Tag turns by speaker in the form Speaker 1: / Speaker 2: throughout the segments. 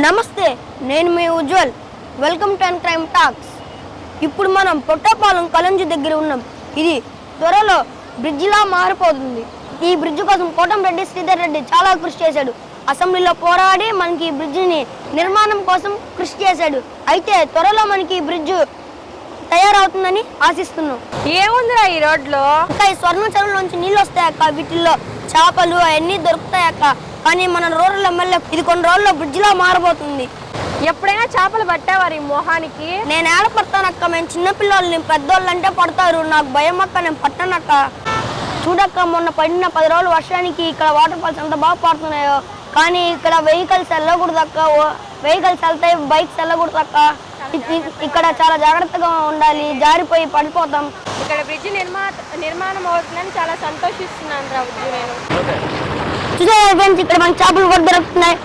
Speaker 1: నమస్తే నేను మీ Ujwal. Welcome to crime talks. ఇప్పుడు మనం పొట్టపాలెం కలంజు దగ్గర ఉన్నాం. ఇది త్వరలో బ్రిడ్జిలా మారిపోతుంది. ఈ బ్రిడ్జ్ కోసం కోటంరెడ్డి శ్రీధర్ రెడ్డి చాలా కృషి చేశాడు. అసెంబ్లీలో పోరాడి మనకి ఈ బ్రిడ్జిని నిర్మాణం కోసం కృషి చేశాడు. అయితే త్వరలో మనకి ఈ బ్రిడ్జ్ తయారవుతుందని ఆశిస్తున్నాం.
Speaker 2: ఏముందిరా ఈ రోడ్లో?
Speaker 1: ఇంకా ఈ స్వర్ణ చెరువులోంచి నీళ్ళు వస్తాయక్క. వీటిల్లో చేపలు అవన్నీ దొరుకుతాయక్క. కానీ మన రూరల్ ఎమ్మెల్యే ఇది కొన్ని రోజుల్లో బ్రిడ్జిలా మారబోతుంది.
Speaker 2: ఎప్పుడైనా చేపలు పట్టావారు ఈ మొహానికి?
Speaker 1: నేను ఏడ పడతానక్క మేము చిన్నపిల్లల్ని పెద్దోళ్ళు అంటే పడతారు. నాకు భయం అక్క నేను పట్టానక్క చూడక్క మొన్న పడిన పది రోజులు వర్షానికి ఇక్కడ వాటర్ ఫాల్స్ ఎంత బాగా పడుతున్నాయో. కానీ ఇక్కడ వెహికల్స్ వెళ్ళకూడదక్క వెహికల్స్ వెళ్తాయి బైక్స్ వెళ్ళకూడదక్క ఇక్కడ చాలా జాగ్రత్తగా ఉండాలి. జారిపోయి పడిపోతాం.
Speaker 2: ఇక్కడ బ్రిడ్జ్ నిర్మా నిర్మాణం అవుతుందని చాలా సంతోషిస్తున్నాను రా ఉజ్జు నేను.
Speaker 1: చూసారా ఫ్రెండ్స్ ఇక్కడ మనకి చేపలు కూడా దొరుకుతున్నాయి.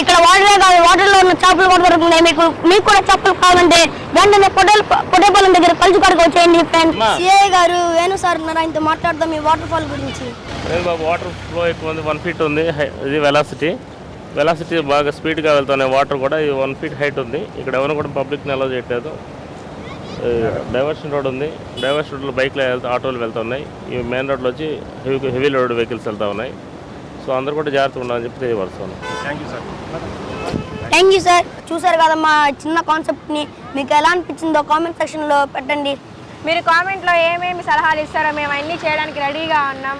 Speaker 1: ఇక్కడ వాటరే కాదు వాటర్లో ఉన్న చేపలు కూడా దొరుకుతున్నాయి. మీకు మీకు కూడా చేపలు కావాలంటే వెంటనే పొటేల్ పొటేపాలెం దగ్గర కలిసి కడుకు వచ్చేయండి ఫ్రెండ్స్ సిఐ గారు వేణు సార్ ఉన్నారు. ఆయనతో మాట్లాడదాం ఈ వాటర్ ఫాల్ గురించి
Speaker 3: వాటర్ ఫ్లో ఎక్కువ ఉంది. వన్ ఫీట్ ఉంది. హై- ఇది వెలాసిటీ వెలాసిటీ బాగా స్పీడ్గా వెళ్తున్నాయి. వాటర్ కూడా ఇది వన్ ఫీట్ హైట్ ఉంది. ఇక్కడ ఎవరు కూడా పబ్లిక్ని అలౌ చేయట్లేదు. డైవర్షన్ రోడ్ ఉంది. డైవర్షన్ రోడ్లో బైక్లు వెళ్తా ఆటోలు వెళ్తున్నాయి. ఈ మెయిన్ రోడ్లో వచ్చి హెవీ హెవీ లోడ్ వెహికల్స్ వెళ్తా ఉన్నాయి. సో అందరూ కూడా జాగ్రత్తగా ఉండాలని చెప్పి తెలియపరుస్తున్నాను.
Speaker 1: థ్యాంక్ యూ సార్ చూసారు కదా మా చిన్న కాన్సెప్ట్ని. మీకు ఎలా అనిపించిందో కామెంట్ సెక్షన్లో పెట్టండి.
Speaker 2: మీరు కామెంట్లో ఏమేమి సలహాలు ఇస్తారో మేము అన్నీ చేయడానికి రెడీగా ఉన్నాం.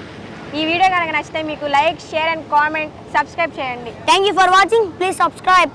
Speaker 2: ఈ వీడియో కనుక నచ్చితే మీకు like share and comment subscribe చేయండి.
Speaker 1: Thank you for watching please subscribe